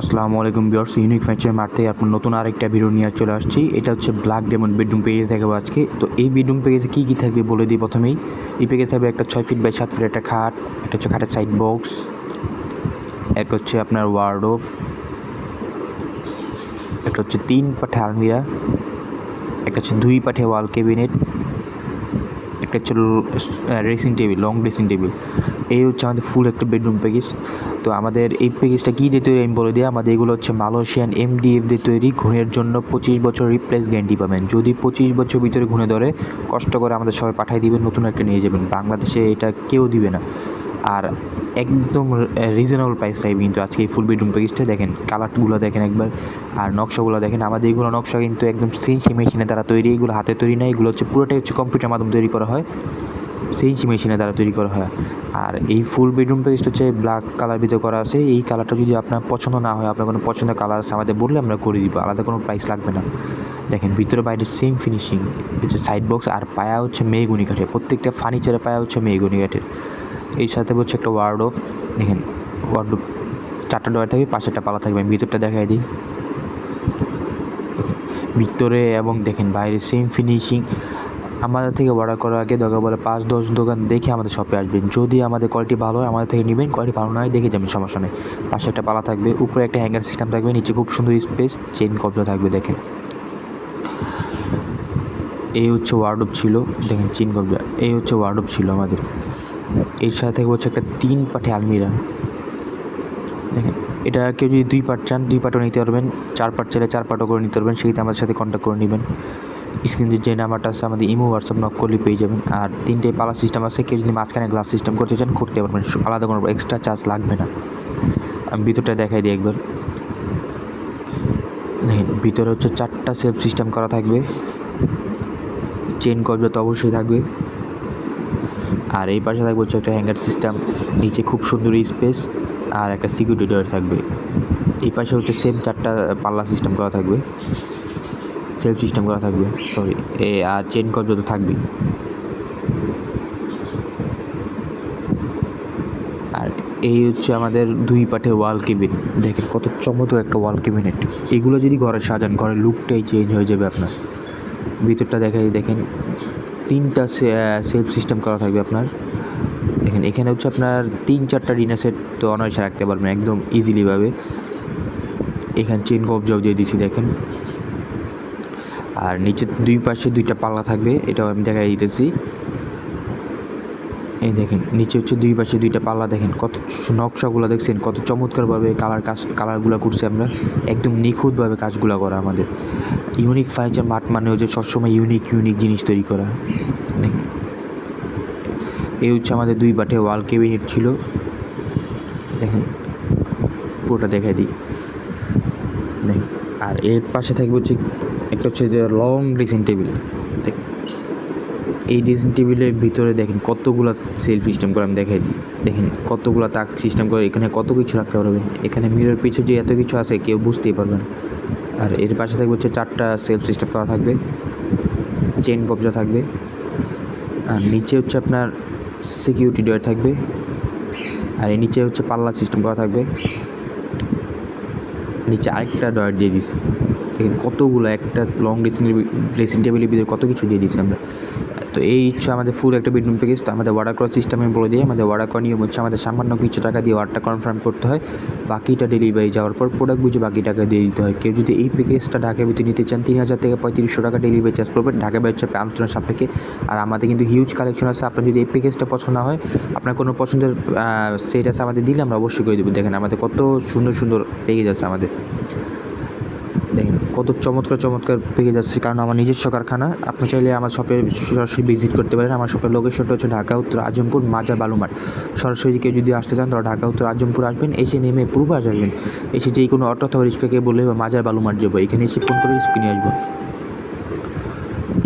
আসসালামু আলাইকুম বিয়ার্স ইউনিক মাঠ থেকে আপনার নতুন আরেকটা ভিডিও নিয়ে চলে আসছি। এটা হচ্ছে ব্ল্যাক ডেমন বেডরুম প্যাকেজ দেখাবো আজকে। তো এই বেডরুম প্যাকেজে কী কী থাকবে বলে দিই প্রথমেই। এই প্যাকেজ থাকবে একটা ছয় ফিট বাই সাত ফিট একটা খাট, একটা হচ্ছে খাটের সাইড বক্স একটা হচ্ছে আপনার ওয়ার্ডোভ একটা হচ্ছে তিন পাঠে আলমিরা, একটা হচ্ছে দুই পাঠে ওয়াল ক্যাবিনেট একটা হচ্ছে dressing table long dressing table এই হচ্ছে আমাদের ফুল একটা বেডরুম প্যাকেজ তো আমাদের এই প্যাকেজটা কী দিয়ে তৈরি আমি বলে দিই? আমাদের এগুলো হচ্ছে মালয়েশিয়ান এমডিএফ দিয়ে তৈরি, ঘুণের জন্য পঁচিশ বছর রিপ্লেস গ্যারান্টি পাবেন। যদি পঁচিশ বছর ভিতরে ঘুণে ধরে, কষ্ট করে আমাদের সবাই পাঠিয়ে দিবেন, নতুন একটা নিয়ে যাবেন। বাংলাদেশে এটা কেউ দিবে না। আর একদম রিজনেবল প্রাইস থাকবে কিন্তু আজকে এই ফুল বেডরুম প্যাকেজটা দেখেন। কালারগুলো দেখেন একবার, আর নকশাগুলো দেখেন। আমাদের এগুলো নকশা কিন্তু একদম সিএনসি মেশিনে দ্বারা তৈরি এগুলো হাতে তৈরি না, এগুলো হচ্ছে পুরোটাই হচ্ছে কম্পিউটার মাধ্যমে তৈরি করা হয়। সিএনসি মেশিনে দ্বারা তৈরি করা হয়। আর এই ফুল বেডরুম প্যাকেজটা হচ্ছে ব্ল্যাক কালার ভিতরে করা আছে। এই কালারটা যদি আপনার পছন্দ না হয়, আপনার কোনো পছন্দের কালার আছে, আমাদের বললে আমরা করে দিব। আলাদা কোনো প্রাইস লাগবে না। দেখেন, ভিতরে বাইরে সেম ফিনিশিং হচ্ছে সাইড বক্স আর পায়া হচ্ছে মেয়েগুনি কাঠের। প্রত্যেকটা ফার্নিচারের পায়া হচ্ছে মেয়েগুনি কাঠের। এই সাথে হচ্ছে একটা ওয়ার্ড অফ দেখেন ওয়ার্ড চারটা ডয়ার থাকবে, পাশেরটা পালা থাকবে। আমি ভিতরটা দেখাই দিই। ভিতরে এবং দেখেন বাইরে সেম ফিনিশিং আমাদের থেকে অর্ডার করার আগে দরকার বলে পাঁচ, দশ দোকান দেখে আমাদের শপে আসবেন। যদি আমাদের কোয়ালিটি ভালো হয়, আমাদের থেকে নেবেন কোয়ালিটি ভালো না হয় দেখে যাবেন, সমস্যা নেই। পাশে একটা পালা থাকবে, উপরে একটা হ্যাঙ্গার সিস্টেম থাকবে, নিচে খুব সুন্দর স্পেস চেন কবজা থাকবে, দেখেন। এই হচ্ছে ওয়ার্ডপ ছিল, দেখেন চেন কবজা এই হচ্ছে ওয়ার্ডপ ছিল আমাদের। এর সাথে হচ্ছে একটা তিন পাঠে আলমিরা। দেখেন, এটা কেউ যদি দুই পার্ট চান, দুই পার্টও নিতে পারবেন, চার পার্ট চাইলে চার পার্টও করে নিতে পারবেন সেক্ষেত্রে আমাদের সাথে কন্ট্যাক্ট করে নেবেন। স্ক্রিনে যে নাম্বারটা আছে, আমাদের ইমো হোয়াটসঅ্যাপ নক করলে পেয়ে যাবেন। আর তিনটে পালা সিস্টেম আছে, কেউ যদি মাঝখানে গ্লাস সিস্টেম করতে চান, করতে পারবেন। আলাদা কোনো এক্সট্রা চার্জ লাগবে না। আমি ভিতরটা দেখাই দিই একবার। দেখেন, ভিতরে হচ্ছে চারটা সেলফ সিস্টেম করা থাকবে। চেন কবজা তো অবশ্যই থাকবে। আর এই পাশে থাকবে হচ্ছে একটা হ্যাঙ্গার সিস্টেম নিচে খুব সুন্দর স্পেস আর একটা সিকিউরিটি ডোর থাকবে। এই পাশে হচ্ছে সেম চারটা পাল্লা সিস্টেম করা থাকবে সেলফ সিস্টেম করা থাকবে সরি এ আর চেন কবজা তো থাকবেই আর এই হচ্ছে আমাদের দুই পাটে ওয়াল কেবিন দেখেন কত চমৎকার একটা ওয়াল কেবিনেট এগুলো যদি ঘরে সাজান ঘরের লুকটাই চেঞ্জ হয়ে যাবে আপনার। ভিতরটা দেখাই, দেখেন তিনটা সেলফ সিস্টেম করা থাকবে আপনার। দেখেন, এখানে হচ্ছে আপনার তিন চারটা ডিনার সেট তো অনায়াসে রাখতে পারবেন একদম ইজিলিভাবে। এখানে চেন কবজাও দিয়ে দিছি, দেখেন। আর নিচে দুই পাশে দুইটা পাল্লা থাকবে, এটাও আমি দেখাই দিতেছি। এই দেখেন, নিচে হচ্ছে দুই পাশে দুইটা পাল্লা, দেখেন, কত নকশাগুলো দেখছেন, কত চমৎকারভাবে কালার কাজ, কালারগুলো করছে আমরা। একদম নিখুঁতভাবে কাজগুলো করা আমাদের। ইউনিক ফার্নিচার মাঠ মানে হচ্ছে সবসময় ইউনিক ইউনিক জিনিস তৈরি করা। এই হচ্ছে আমাদের দুই পাটে ওয়াল কেবিনেট ছিল। দেখেন, পুরোটা দেখাই দিই। দেখেন আর এর পাশে থাকবে হচ্ছে একটা হচ্ছে যে লং ড্রেসিং টেবিল দেখ, এই ড্রেসিং টেবিলের ভিতরে দেখেন কতগুলো সেলফ সিস্টেম করে আমি দেখাই দিই। দেখেন কতগুলো তাক সিস্টেম করে এখানে কত কিছু রাখতে পারবেন এখানে মিরর পিছু যে এত কিছু আছে কেউ বুঝতেই পারবে না। আর এর পাশে থাকবে হচ্ছে চারটা সেলফ সিস্টেম করা থাকবে চেন কবজা থাকবে, আর নিচে হচ্ছে আপনার সিকিউরিটি ডোর থাকবে, আর এর নিচে হচ্ছে পাল্লা সিস্টেম করা থাকবে। নিচে আরেকটা ডয়ার দিয়ে দিছি। দেখেন কতগুলো একটা লং ড্রেসিং ড্রেসিং টেবিলের ভিতরে কত কিছু দিয়ে দিচ্ছি আমরা। তো এই হচ্ছে আমাদের ফুল একটা বেডরুম প্যাকেজ তো আমাদের অর্ডার করার সিস্টেম আমি বলে দিই, আমাদের অর্ডার করার নিয়ম হচ্ছে আমাদের সামান্য কিছু টাকা দিয়ে অর্ডারটা কনফার্ম করতে হয়। বাকিটা ডেলিভারি যাওয়ার পর প্রোডাক্ট বুঝে বাকি টাকা দিয়ে দিতে হয়। কেউ যদি এই প্যাকেজটা ঢাকা ভিতরে নিতে চান, তিন হাজার থেকে পঁয়ত্রিশশো টাকা ডেলিভারি চার্জ পড়বে। ঢাকা বাইরে চাপে আলোচনা সাপেক্ষে। আর আমাদের কিন্তু হিউজ কালেকশন আছে। আপনার যদি এই প্যাকেজটা পছন্দ হয়, আপনার কোনো পছন্দের সেট আছে আমাদের দিলে আমরা অবশ্যই করে দেবো। দেখেন আমাদের কত সুন্দর সুন্দর প্যাকেজ আছে আমাদের। কত চমৎকার চমৎকার পেয়ে যাচ্ছি। কারণ আমার নিজস্ব কারখানা, আপনি চাইলে আমার শপে সরাসরি ভিজিট করতে পারেন। আমার শপের লোকেশনটা হচ্ছে ঢাকা, উত্তর আজমপুর, মাজার বালুমাঠ সরাসরি কেউ যদি আসতে চান তারা ঢাকা, উত্তর আজমপুর আসবেন। এসে নেমে পূর্বাস আসবেন। এসে যেই কোনো অটো অথবা রিক্সাকে বলে বা মাজার, বালুমার যাব। এখানে এসে ফোন করে স্ক্রিনে আসব।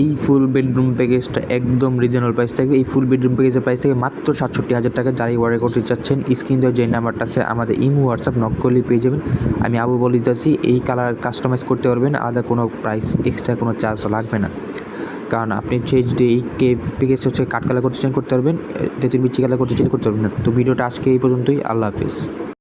এই ফুল বেডরুম প্যাকেজটা একদম রিজনেবল প্রাইস থাকবে। এই ফুল বেডরুম প্যাকেজের প্রাইস থেকে মাত্র সাতষট্টি হাজার টাকা যারাই অর্ডার করতে চাচ্ছেন স্ক্রিন দেওয়ার যে নাম্বারটা আছে, আমাদের ইমো হোয়াটসঅ্যাপ নক করলে পেয়ে যাবেন। আমি আবু বলে দিতেছি, এই কালার কাস্টমাইজ করতে পারবেন, আলাদা কোনো প্রাইস এক্সট্রা কোনো চার্জ লাগবে না। কারণ আপনি হচ্ছে যদি এই কে প্যাকেজটা হচ্ছে কাঠ কালার করতে চান, করতে পারবেন তেঁতুল বিচি কালার করতে চাইলে করতে পারবেন তো ভিডিওটা আজকে এই পর্যন্তই, আল্লাহ হাফিজ।